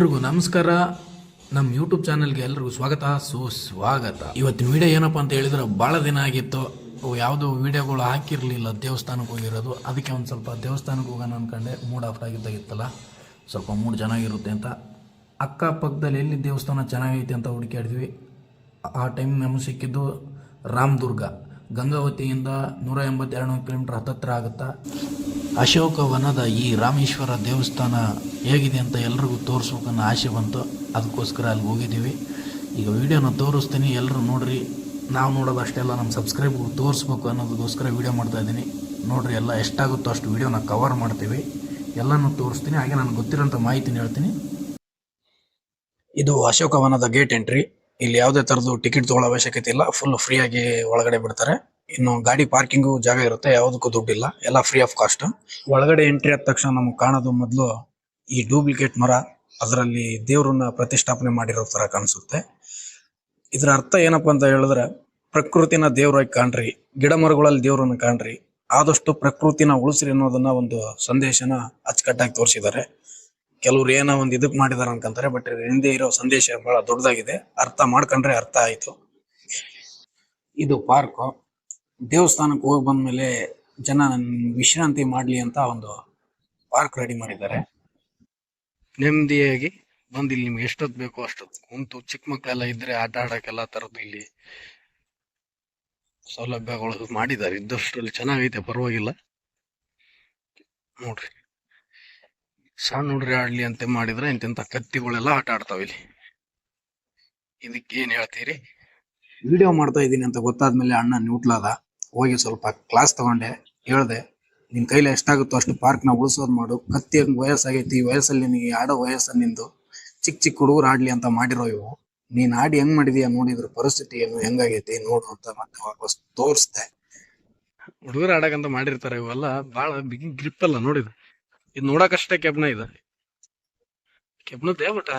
ಎಲ್ರಿಗೂ ನಮಸ್ಕಾರ. ನಮ್ಮ ಯೂಟ್ಯೂಬ್ ಚಾನಲ್ಗೆ ಎಲ್ರಿಗೂ ಸ್ವಾಗತ. ಸುಸ್ವಾಗತ. ಇವತ್ತಿನ ವಿಡಿಯೋ ಏನಪ್ಪ ಅಂತ ಹೇಳಿದ್ರೆ ಭಾಳ ದಿನ ಆಗಿತ್ತು. ಯಾವುದೋ ವಿಡಿಯೋಗಳು ಹಾಕಿರಲಿಲ್ಲ ದೇವಸ್ಥಾನಕ್ಕೆ ಹೋಗಿರೋದು. ಅದಕ್ಕೆ ಒಂದು ಸ್ವಲ್ಪ ದೇವಸ್ಥಾನಕ್ಕೆ ಹೋಗೋಣ ಅಂದ್ಕೊಂಡೆ ಮೂಡ್ ಆಫ್ ಆಗಿದ್ದಾಗಿತ್ತಲ್ಲ. ಸ್ವಲ್ಪ ಮೂಡ್ ಚೆನ್ನಾಗಿರುತ್ತೆ ಅಂತ. ಅಕ್ಕಪಕ್ಕದಲ್ಲಿ ಎಲ್ಲಿ ದೇವಸ್ಥಾನ ಚೆನ್ನಾಗೈತೆ ಅಂತ ಹುಡುಕಾಡಿದ್ವಿ ಆ ಟೈಮ್ ನಮಗೆ ಸಿಕ್ಕಿದ್ದು ರಾಮದುರ್ಗ. ಗಂಗಾವತಿಯಿಂದ ನೂರ ಎಂಬತ್ತೆರಡು ಕಿಲೋಮೀಟ್ರ್ ಹತ್ತತ್ರ ಆಗುತ್ತಾ. ಅಶೋಕವನದ ಈ ರಾಮೇಶ್ವರ ದೇವಸ್ಥಾನ ಹೇಗಿದೆ ಅಂತ ಎಲ್ರಿಗೂ ತೋರಿಸ್ಬೇಕನ್ನೋ ಆಸೆ ಬಂತು. ಅದಕ್ಕೋಸ್ಕರ ಅಲ್ಲಿ ಹೋಗಿದ್ದೀವಿ. ಈಗ ವಿಡಿಯೋನ ತೋರಿಸ್ತೀನಿ. ಎಲ್ಲರೂ ನೋಡ್ರಿ. ನಾವು ನೋಡೋದು ಅಷ್ಟೆಲ್ಲ ನಮ್ಮ ಸಬ್ಸ್ಕ್ರೈಬ್ ತೋರಿಸ್ಬೇಕು ಅನ್ನೋದಕ್ಕೋಸ್ಕರ ವಿಡಿಯೋ ಮಾಡ್ತಾ ಇದ್ದೀನಿ. ನೋಡ್ರಿ, ಎಲ್ಲ ಎಷ್ಟಾಗುತ್ತೋ ಅಷ್ಟು ವಿಡಿಯೋನ ಕವರ್ ಮಾಡ್ತೀವಿ. ಎಲ್ಲನೂ ತೋರಿಸ್ತೀನಿ. ಹಾಗೆ ನನಗೆ ಗೊತ್ತಿರೋಂಥ ಮಾಹಿತಿನ ಹೇಳ್ತೀನಿ. ಇದು ಅಶೋಕವನದ ಗೇಟ್ ಎಂಟ್ರಿ ಇಲ್ಲಿ ಯಾವುದೇ ಥರದ್ದು ಟಿಕೆಟ್ ತೊಗೊಳ್ಳೋ ಅವಶ್ಯಕತೆ ಇಲ್ಲ. ಫುಲ್ ಫ್ರೀಯಾಗಿ ಒಳಗಡೆ ಬಿಡ್ತಾರೆ. ಇನ್ನು ಗಾಡಿ ಪಾರ್ಕಿಂಗ್ ಜಾಗ ಇರುತ್ತೆ, ಯಾವುದಕ್ಕೂ ದುಡ್ಡಿಲ್ಲ. ಎಲ್ಲ ಫ್ರೀ ಆಫ್ ಕಾಸ್ಟ್ ಒಳಗಡೆ ಎಂಟ್ರಿ ಆದ ತಕ್ಷಣ ನಮ್ಗೆ ಕಾಣೋದು ಮೊದಲು ಈ ಡೂಪ್ಲಿಕೇಟ್ ಮರ, ಅದರಲ್ಲಿ ದೇವ್ರನ್ನ ಪ್ರತಿಷ್ಠಾಪನೆ ಮಾಡಿರೋ ತರ ಕಾಣಿಸುತ್ತೆ. ಇದರ ಅರ್ಥ ಏನಪ್ಪ ಅಂತ ಹೇಳಿದ್ರೆ, ಪ್ರಕೃತಿನ ದೇವ್ರಾಗಿ ಕಾಣ್ರಿ, ಗಿಡ ಮರಗಳಲ್ಲಿ ದೇವ್ರನ್ನ ಕಾಣ್ರಿ, ಆದಷ್ಟು ಪ್ರಕೃತಿನ ಉಳಿಸ್ರಿ ಅನ್ನೋದನ್ನ ಒಂದು ಸಂದೇಶನ ಅಚ್ಚುಕಟ್ಟಾಗಿ ತೋರಿಸಿದ್ದಾರೆ. ಕೆಲವ್ರು ಏನೋ ಒಂದು ಇದಕ್ ಮಾಡಿದಾರೆ ಅನ್ಕೊಂತಾರೆ ಬಟ್ ಹಿಂದೆ ಇರೋ ಸಂದೇಶ ಬಹಳ ದೊಡ್ಡದಾಗಿದೆ. ಅರ್ಥ ಮಾಡ್ಕೊಂಡ್ರೆ ಅರ್ಥ ಆಯ್ತು. ಇದು ಪಾರ್ಕ್ ದೇವಸ್ಥಾನಕ್ಕೆ ಹೋಗಿ ಬಂದ್ಮೇಲೆ ಜನ ವಿಶ್ರಾಂತಿ ಮಾಡ್ಲಿ ಅಂತ ಒಂದು ಪಾರ್ಕ್ ರೆಡಿ ಮಾಡಿದ್ದಾರೆ. ನೆಮ್ಮದಿಯಾಗಿ ಬಂದು ಇಲ್ಲಿ ನಿಮ್ಗೆ ಎಷ್ಟೊತ್ತು ಬೇಕೋ ಅಷ್ಟೊತ್ತು ಕುಂತು ಚಿಕ್ಕ ಮಕ್ಕಳೆಲ್ಲ ಇದ್ರೆ ಆಟ ಆಡಕ್ಕೆಲ್ಲ ತರದ್ದು ಇಲ್ಲಿ ಸೌಲಭ್ಯಗಳು ಮಾಡಿದ್ದಾರೆ. ಇದ್ದಷ್ಟರಲ್ಲಿ ಚೆನ್ನಾಗೈತೆ, ಪರವಾಗಿಲ್ಲ. ನೋಡ್ರಿ. ಸಣ್ಣ ಹುಡ್ರಿ ಆಡ್ಲಿ ಅಂತ ಮಾಡಿದ್ರೆ ಇಂತಿಂತ ಕತ್ತಿಗಳೆಲ್ಲ ಆಟ ಆಡ್ತಾವ ಇಲ್ಲಿ. ಇದಕ್ಕೆ ಏನ್ ಹೇಳ್ತೀರಿ? ವಿಡಿಯೋ ಮಾಡ್ತಾ ಇದ್ದೀನಿ ಅಂತ ಗೊತ್ತಾದ್ಮೇಲೆ ಅಣ್ಣ ನ್ಯೂಟ್ಲಾದ ಹೋಗಿ ಸ್ವಲ್ಪ ಕ್ಲಾಸ್ ತಗೊಂಡೆ, ಹೇಳ್ದೆ, ನಿನ್ ಕೈಲಿ ಎಷ್ಟಾಗುತ್ತೋ ಅಷ್ಟು ಪಾರ್ಕ್ನ ಉಳಿಸೋದ್ ಮಾಡು. ಕತ್ತಿ ಹಂಗ್ ವಯಸ್ಸಾಗೈತಿ, ಈ ವಯಸ್ಸಲ್ಲಿ ನಿನಗೆ ಆಡೋ ವಯಸ್ಸು ನಿಂದು. ಚಿಕ್ಕ ಚಿಕ್ಕ ಹುಡುಗರು ಆಡ್ಲಿ ಅಂತ ಮಾಡಿರೋ ಇವು ನೀನ್ ಆಡಿ ಹೆಂಗ್ ಮಾಡಿದೀಯ ನೋಡಿದ್ರ ಪರಿಸ್ಥಿತಿ ಏನು, ಹೆಂಗಾಗೈತಿ ನೋಡು ಅಂತ ಮತ್ತೆ ವಾಪಸ್ ತೋರಿಸ್ದೆ. ಹುಡುಗರು ಆಡಕಂತ ಮಾಡಿರ್ತಾರೆ ಇವೆಲ್ಲ ಬಹಳ ಬಿಗಿ ಗ್ರಿಪ್ ಅಲ್ಲ ನೋಡಿದ ಇದು. ನೋಡಕಷ್ಟೇ ಕೆಬ್ನ ಇದು. ಕೆಬ್ನದೇ ಬಟ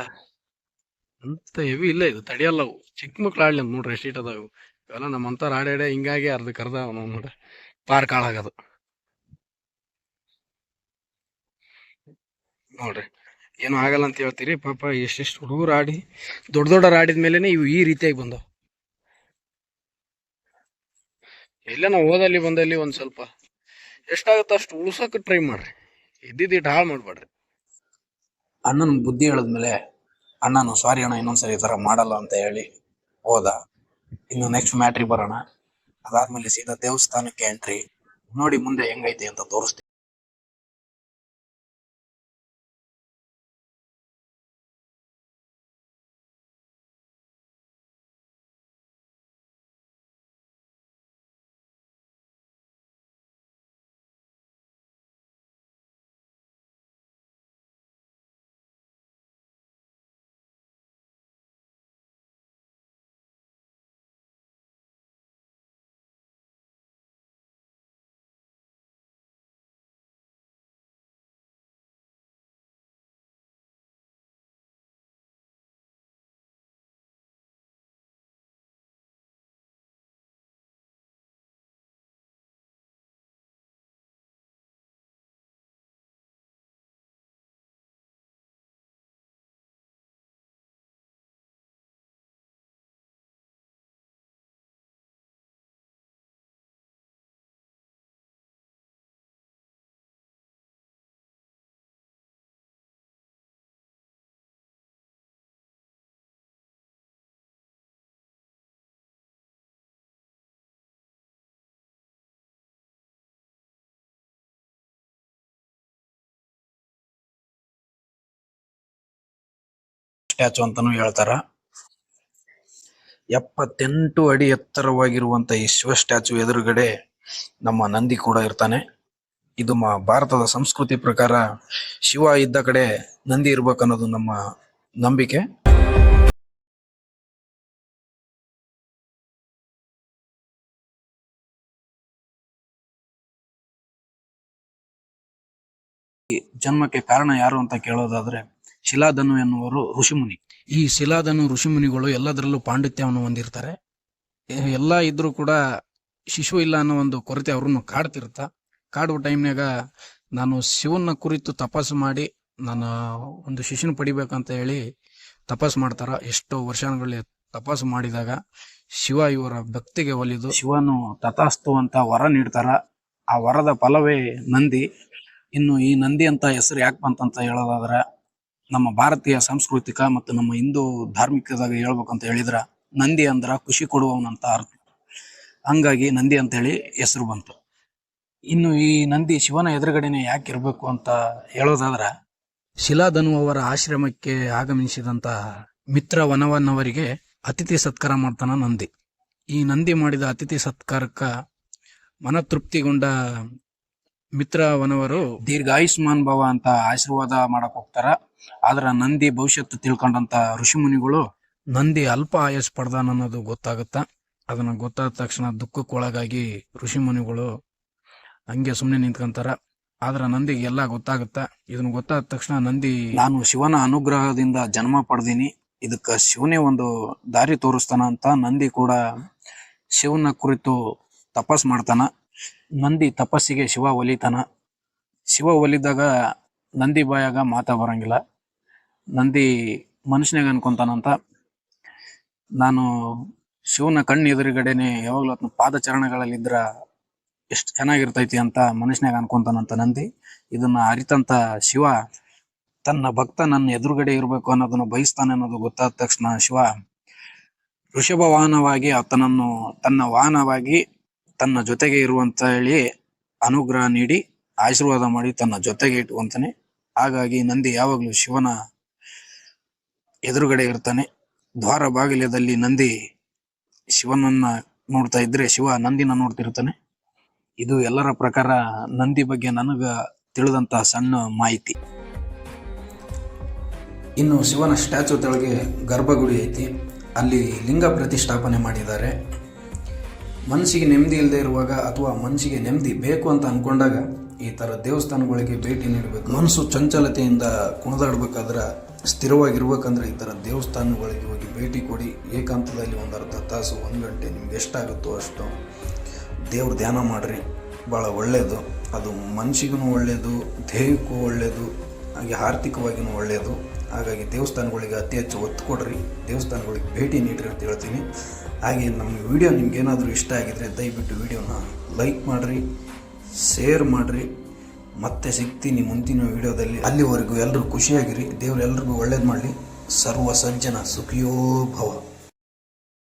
ಅಂತ ಹೆವಿ ಇಲ್ಲ ಇದು, ತಡಿಯಲ್ಲ ಅವು. ಚಿಕ್ಕ ಮಕ್ಳು ಆಡ್ಲಿ ಅಂತ ನೋಡ್ರಿ, ಎಷ್ಟ್ ಅದಾವು. ಇವೆಲ್ಲ ನಮ್ಮಂತಾರ ಆಡಾಡೆ ಹಿಂಗಾಗಿ ಅರ್ಧ ಕರ್ದ ನೋಡ್ರಿ ಪಾರ್ಕ್ ಹಾಳಾಗದು. ನೋಡ್ರಿ, ಏನು ಆಗಲ್ಲ ಅಂತ ಹೇಳ್ತೀರಿ. ಪಾಪ ಎಷ್ಟೆಷ್ಟು ಹುಡುಗರು ಆಡಿ, ದೊಡ್ಡ ದೊಡ್ಡವ್ರು ಆಡಿದ ಮೇಲೇ ಇವು ಈ ರೀತಿಯಾಗಿ ಬಂದವು. ಎಲ್ಲ ನಾವು ಓದಲ್ಲಿ ಬಂದಲ್ಲಿ ಒಂದ್ ಸ್ವಲ್ಪ ಎಷ್ಟಾಗುತ್ತೋ ಅಷ್ಟು ಉಳ್ಸಕ್ ಟ್ರೈ ಮಾಡ್ರಿ. ಇದ್ದಿದ್ದು ಹಾಳು ಮಾಡಬೇಡ್ರಿ. ಅಣ್ಣನ ಬುದ್ಧಿ ಹೇಳಿದ್ಮೇಲೆ, ಅಣ್ಣನು ಸಾರಿ ಅಣ್ಣ, ಇನ್ನೊಂದ್ಸರಿ ಈ ಥರ ಮಾಡಲ್ಲ ಅಂತ ಹೇಳಿ ಹೋದ. ಇನ್ನು ನೆಕ್ಸ್ಟ್ ಮ್ಯಾಟ್ರಿ ಬರೋಣ. ಅದಾದ್ಮೇಲೆ ಸೀದಾ ದೇವಸ್ಥಾನಕ್ಕೆ ಎಂಟ್ರಿ ನೋಡಿ ಮುಂದೆ ಹೆಂಗೈತೆ ಅಂತ ತೋರಿಸ್ತೀನಿ. ಸ್ಟ್ಯಾಚು ಅಂತಾನು ಹೇಳ್ತಾರ. ಎಪ್ಪತ್ತೆಂಟು ಅಡಿ ಎತ್ತರವಾಗಿರುವಂತ ಈ ಶಿವ ಸ್ಟ್ಯಾಚು ಎದುರುಗಡೆ ನಮ್ಮ ನಂದಿ ಕೂಡ ಇರ್ತಾನೆ. ಇದು ಮ ಭಾರತದ ಸಂಸ್ಕೃತಿ ಪ್ರಕಾರ ಶಿವ ಇದ್ದ ಕಡೆ ನಂದಿ ಇರ್ಬೇಕನ್ನೋದು ನಮ್ಮ ನಂಬಿಕೆ. ಜನ್ಮಕ್ಕೆ ಕಾರಣ ಯಾರು ಅಂತ ಕೇಳೋದಾದ್ರೆ ಶಿಲಾಧನು ಎನ್ನುವರು ಋಷಿಮುನಿ. ಈ ಶಿಲಾಧನು, ಋಷಿಮುನಿಗಳು ಎಲ್ಲದರಲ್ಲೂ ಪಾಂಡಿತ್ಯವನ್ನು ಹೊಂದಿರ್ತಾರೆ. ಎಲ್ಲ ಇದ್ರೂ ಕೂಡ ಶಿಶು ಇಲ್ಲ ಅನ್ನೋ ಒಂದು ಕೊರತೆ ಅವ್ರನ್ನು ಕಾಡ್ತಿರ್ತ ಕಾಡುವ ಟೈಮ್ನಾಗ ನಾನು ಶಿವನ ಕುರಿತು ತಪಾಸು ಮಾಡಿ, ನಾನು ಒಂದು ಶಿಶುನ ಪಡಿಬೇಕಂತ ಹೇಳಿ ತಪಾಸು ಮಾಡ್ತಾರ. ಎಷ್ಟೋ ವರ್ಷಗಳಲ್ಲಿ ತಪಾಸು ಮಾಡಿದಾಗ ಶಿವ ಇವರ ಭಕ್ತಿಗೆ ಒಲಿದು ಶಿವನು ತಥಾಸ್ತು ಅಂತ ವರ ನೀಡ್ತಾರ. ಆ ವರದ ಫಲವೇ ನಂದಿ. ಇನ್ನು ಈ ನಂದಿ ಅಂತ ಹೆಸರು ಯಾಕೆ ಬಂತಂತ ಹೇಳೋದಾದ್ರೆ ನಮ್ಮ ಭಾರತೀಯ ಸಾಂಸ್ಕೃತಿಕ ಮತ್ತು ನಮ್ಮ ಹಿಂದೂ ಧಾರ್ಮಿಕದಾಗ ಹೇಳ್ಬೇಕಂತ ಹೇಳಿದ್ರ ನಂದಿ ಅಂದ್ರ ಖುಷಿ ಕೊಡುವವನಂತ ಅರ್ಥ. ಹಂಗಾಗಿ ನಂದಿ ಅಂತ ಹೇಳಿ ಹೆಸರು ಬಂತು. ಇನ್ನು ಈ ನಂದಿ ಶಿವನ ಎದುರುಗಡೆನೆ ಯಾಕೆ ಇರಬೇಕು ಅಂತ ಹೇಳೋದಾದ್ರ ಶಿಲಾಧನು ಅವರ ಆಶ್ರಮಕ್ಕೆ ಆಗಮಿಸಿದಂತ ಮಿತ್ರ ವನವನ್ನವರಿಗೆ ಅತಿಥಿ ಸತ್ಕಾರ ಮಾಡ್ತಾನ ನಂದಿ. ಈ ನಂದಿ ಮಾಡಿದ ಅತಿಥಿ ಸತ್ಕಾರಕ್ಕ ಮನತೃಪ್ತಿಗೊಂಡ ಮಿತ್ರ ವನವರು ದೀರ್ಘಾಯುಷ್ಮಾನ್ ಭವ ಅಂತ ಆಶೀರ್ವಾದ ಮಾಡಕ್ ಹೋಗ್ತಾರ. ಆದ್ರ ನಂದಿ ಭವಿಷ್ಯತ್ ತಿಳ್ಕೊಂಡಂತ ಋಷಿಮುನಿಗಳು ನಂದಿ ಅಲ್ಪ ಆಯಸ್ ಪಡ್ದಾನ ಅನ್ನೋದು ಗೊತ್ತಾಗುತ್ತ. ಅದನ್ನ ಗೊತ್ತಾದ ತಕ್ಷಣ ದುಃಖಕ್ಕೆ ಒಳಗಾಗಿ ಋಷಿಮುನಿಗಳು ಹಂಗೆ ಸುಮ್ಮನೆ ನಿಂತ್ಕೊಂತಾರ. ಆದ್ರ ನಂದಿಗೆ ಎಲ್ಲ ಗೊತ್ತಾಗುತ್ತ. ಇದನ್ನ ಗೊತ್ತಾದ ತಕ್ಷಣ ನಂದಿ ನಾನು ಶಿವನ ಅನುಗ್ರಹದಿಂದ ಜನ್ಮ ಪಡೆದೀನಿ. ಇದಕ್ಕ ಶಿವನೇ ಒಂದು ದಾರಿ ತೋರಿಸ್ತಾನ ಅಂತ ನಂದಿ ಕೂಡ ಶಿವನ ಕುರಿತು ತಪಸ್ ಮಾಡ್ತಾನ. ನಂದಿ ತಪಸ್ಸಿಗೆ ಶಿವ ಒಲಿತಾನ. ಶಿವ ಒಲಿದಾಗ ನಂದಿ ಬಾಯಾಗ ಮಾತಾ ಬರಂಗಿಲ್ಲ. ನಂದಿ ಮನುಷ್ಯನಾಗ ಅನ್ಕೊಂತಾನಂತ. ನಾನು ಶಿವನ ಕಣ್ಣು ಎದುರುಗಡೆನೆ ಯಾವಾಗಲೂ ಅದನ್ನ ಪಾದಚರಣಗಳಲ್ಲಿ ಪಾದಚರಣಗಳಲ್ಲಿದ್ರ ಎಷ್ಟು ಚೆನ್ನಾಗಿರ್ತೈತಿ ಅಂತ ಮನುಷ್ಯನಾಗ ಅನ್ಕೊಂತಾನಂತ ನಂದಿ. ಇದನ್ನ ಅರಿತಂತ ಶಿವ ತನ್ನ ಭಕ್ತ ನನ್ನ ಎದುರುಗಡೆ ಇರಬೇಕು ಅನ್ನೋದನ್ನ ಬಯಸ್ತಾನೆ ಅನ್ನೋದು ಗೊತ್ತಾದ ತಕ್ಷಣ ಶಿವ ಋಷಭ ವಾಹನವಾಗಿ ಆತನನ್ನು ತನ್ನ ವಾಹನವಾಗಿ ತನ್ನ ಜೊತೆಗೆ ಇರುವಂತ ಹೇಳಿ ಅನುಗ್ರಹ ನೀಡಿ, ಆಶೀರ್ವಾದ ಮಾಡಿ ತನ್ನ ಜೊತೆಗೆ ಇಟ್ಕೊಂತಾನೆ. ಹಾಗಾಗಿ ನಂದಿ ಯಾವಾಗ್ಲೂ ಶಿವನ ಎದುರುಗಡೆ ಇರ್ತಾನೆ. ದ್ವಾರ ಬಾಗಿಲದಲ್ಲಿ ನಂದಿ ಶಿವನನ್ನ ನೋಡ್ತಾ ಇದ್ರೆ ಶಿವ ನಂದಿನ ನೋಡ್ತಿರ್ತಾನೆ. ಇದು ಎಲ್ಲರ ಪ್ರಕಾರ ನಂದಿ ಬಗ್ಗೆ ನನಗ ತಿಳಿದಂತ ಸಣ್ಣ ಮಾಹಿತಿ. ಇನ್ನು ಶಿವನ ಸ್ಟ್ಯಾಚು ತೆಳಗೆ ಗರ್ಭಗುಡಿ ಐತಿ. ಅಲ್ಲಿ ಲಿಂಗ ಪ್ರತಿಷ್ಠಾಪನೆ ಮಾಡಿದ್ದಾರೆ. ಮನಸ್ಸಿಗೆ ನೆಮ್ಮದಿ ಇಲ್ಲದೆ ಇರುವಾಗ ಅಥವಾ ಮನಸ್ಸಿಗೆ ನೆಮ್ಮದಿ ಬೇಕು ಅಂತ ಅಂದ್ಕೊಂಡಾಗ ಈ ಥರ ದೇವಸ್ಥಾನಗಳಿಗೆ ಭೇಟಿ ನೀಡಬೇಕು. ಮನಸ್ಸು ಚಂಚಲತೆಯಿಂದ ಕುಣಿದಾಡ್ಬೇಕಾದ್ರೆ ಸ್ಥಿರವಾಗಿರ್ಬೇಕಂದ್ರೆ ಈ ಥರ ದೇವಸ್ಥಾನಗಳಿಗೆ ಹೋಗಿ ಭೇಟಿ ಕೊಡಿ. ಏಕಾಂತದಲ್ಲಿ ಒಂದು ಅರ್ಧ ತಾಸು, ಒಂದು ಗಂಟೆ ನಿಮ್ಗೆ ಎಷ್ಟಾಗುತ್ತೋ ಅಷ್ಟು ದೇವ್ರ ಧ್ಯಾನ ಮಾಡಿರಿ. ಭಾಳ ಒಳ್ಳೆಯದು ಅದು ಮನಸ್ಸಿಗೂ ಒಳ್ಳೆಯದು ದೇಹಕ್ಕೂ ಒಳ್ಳೆಯದು ಹಾಗೆ ಆರ್ಥಿಕವಾಗಿಯೂ ಒಳ್ಳೆಯದು ಹಾಗಾಗಿ ದೇವಸ್ಥಾನಗಳಿಗೆ ಅತಿ ಹೆಚ್ಚು ಒತ್ತು ಕೊಡ್ರಿ. ದೇವಸ್ಥಾನಗಳಿಗೆ ಭೇಟಿ ನೀಡ್ರಿ ಅಂತ ಹೇಳ್ತೀನಿ. ಹಾಗೆ ನಮ್ಮ ವಿಡಿಯೋ ನಿಮ್ಗೇನಾದರೂ ಇಷ್ಟ ಆಗಿದರೆ ದಯವಿಟ್ಟು ವಿಡಿಯೋನ ಲೈಕ್ ಮಾಡಿರಿ ಶೇರ್ ಮಾಡಿರಿ. ಮತ್ತೆ ಸಿಗ್ತೀನಿ ಮುಂದಿನ ವಿಡಿಯೋದಲ್ಲಿ ಅಲ್ಲಿವರೆಗೂ ಎಲ್ಲರೂ ಖುಷಿಯಾಗಿರಿ. ದೇವರು ಎಲ್ರಿಗೂ ಒಳ್ಳೇದು ಮಾಡಲಿ. ಸರ್ವ ಸಜ್ಜನ ಸುಖಿಯೋ ಭವ.